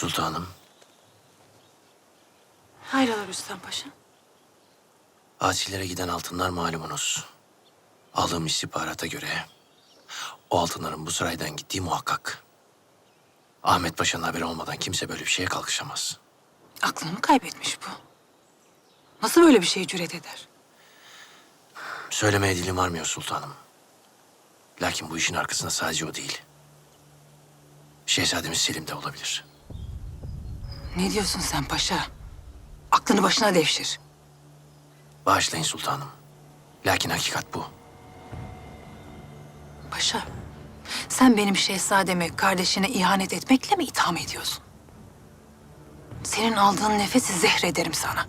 Sultanım, Hayrola Rüstem Paşa? Asilere giden altınlar malumunuz. Aldığım istihbarata göre o altınların bu saraydan gittiği muhakkak. Ahmet Paşa'nın haberi olmadan kimse böyle bir şeye kalkışamaz. Aklını mı kaybetmiş bu? Nasıl böyle bir şeye cüret eder? Söylemeye dilim varmıyor sultanım. Lakin bu işin arkasında sadece o değil. Şehzademiz Selim de olabilir. Ne diyorsun sen paşa? Aklını başına devşir. Bağışlayın sultanım. Lakin hakikat bu. Paşa, sen benim şehzademi kardeşine ihanet etmekle mi itham ediyorsun? Senin aldığın nefesi zehrederim sana.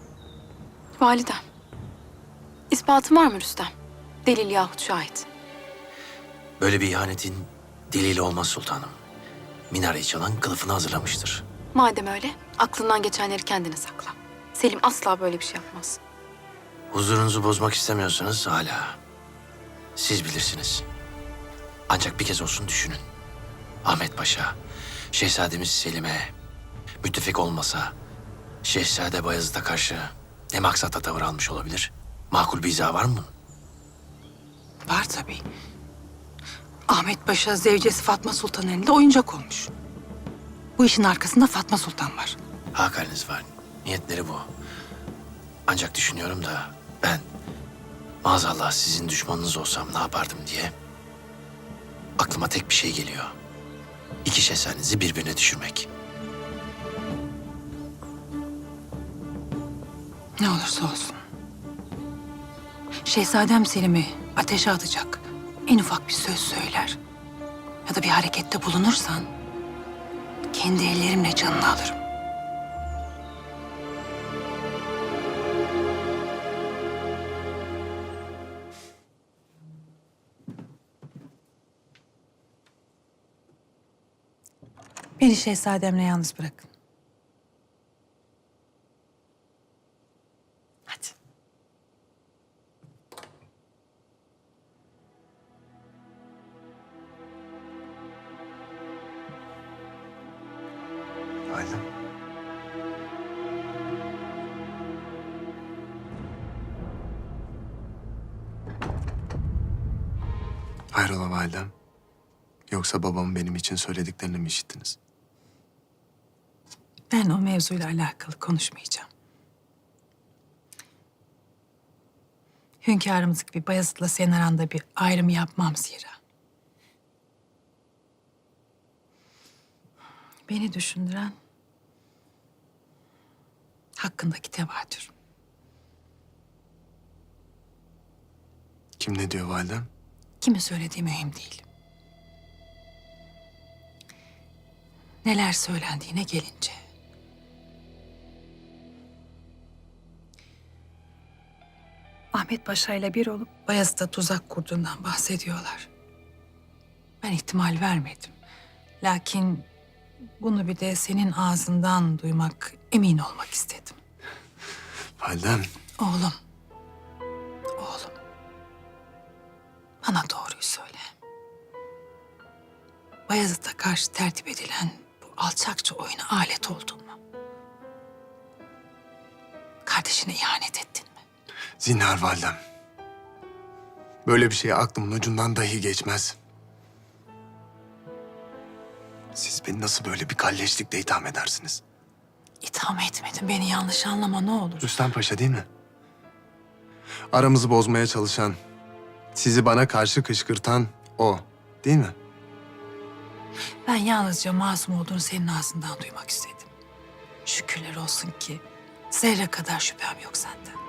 Validem. İspatın var mı Rüstem? Delil yahut şahit. Böyle bir ihanetin delili olmaz sultanım. Minareyi çalan kılıfını hazırlamıştır. Madem öyle, aklından geçenleri kendine sakla. Selim asla böyle bir şey yapmaz. Huzurunuzu bozmak istemiyorsanız hala. Siz bilirsiniz. Ancak bir kez olsun düşünün. Ahmet Paşa, Şehzademiz Selim'e müttefik olmasa Şehzade Bayezid'e karşı ne maksatla tavır almış olabilir? Makul bir izah var mı bunun? Var tabii. Ahmet Paşa zevcesi Fatma Sultan elinde oyuncak olmuş. Bu işin arkasında Fatma Sultan var. Hakaliniz var. Niyetleri bu. Ancak düşünüyorum da ben maazallah sizin düşmanınız olsam ne yapardım diye aklıma tek bir şey geliyor. İki şehzadenizi birbirine düşürmek. Ne olursa olsun. Şehzadem Selim'i ateşe atacak en ufak bir söz söyler ya da bir harekette bulunursan kendi ellerimle canını alırım. Beni şehzademle yalnız bırakın. Hadi. Hayrola validem? Yoksa babamın benim için söylediklerini mi işittiniz? Ben o mevzuyla alakalı konuşmayacağım. Hünkârımız gibi Bayezid'le senin aranda bir ayrım yapmam zira. Beni düşündüren hakkındaki tevatür. Kim ne diyor validem? Kimi söylediği mühim değil. Neler söylendiğine gelince. Ahmet Paşa ile bir olup Bayezid'e tuzak kurduğundan bahsediyorlar. Ben ihtimal vermedim. Lakin bunu bir de senin ağzından duymak, emin olmak istedim. Validem. Oğlum. Oğlum. Bana doğruyu söyle. Bayezid'e karşı tertip edilen bu alçakça oyuna alet oldun mu? Kardeşine ihanet ettin? Zinhar validem. Böyle bir şey aklımın ucundan dahi geçmez. Siz beni nasıl böyle bir kalleşlikle itham edersiniz? İtham etmedim. Beni yanlış anlama ne olur. Rüstem Paşa değil mi? Aramızı bozmaya çalışan, sizi bana karşı kışkırtan o, değil mi? Ben yalnızca masum olduğunu senin ağzından duymak istedim. Şükürler olsun ki zerre kadar şüphem yok senden.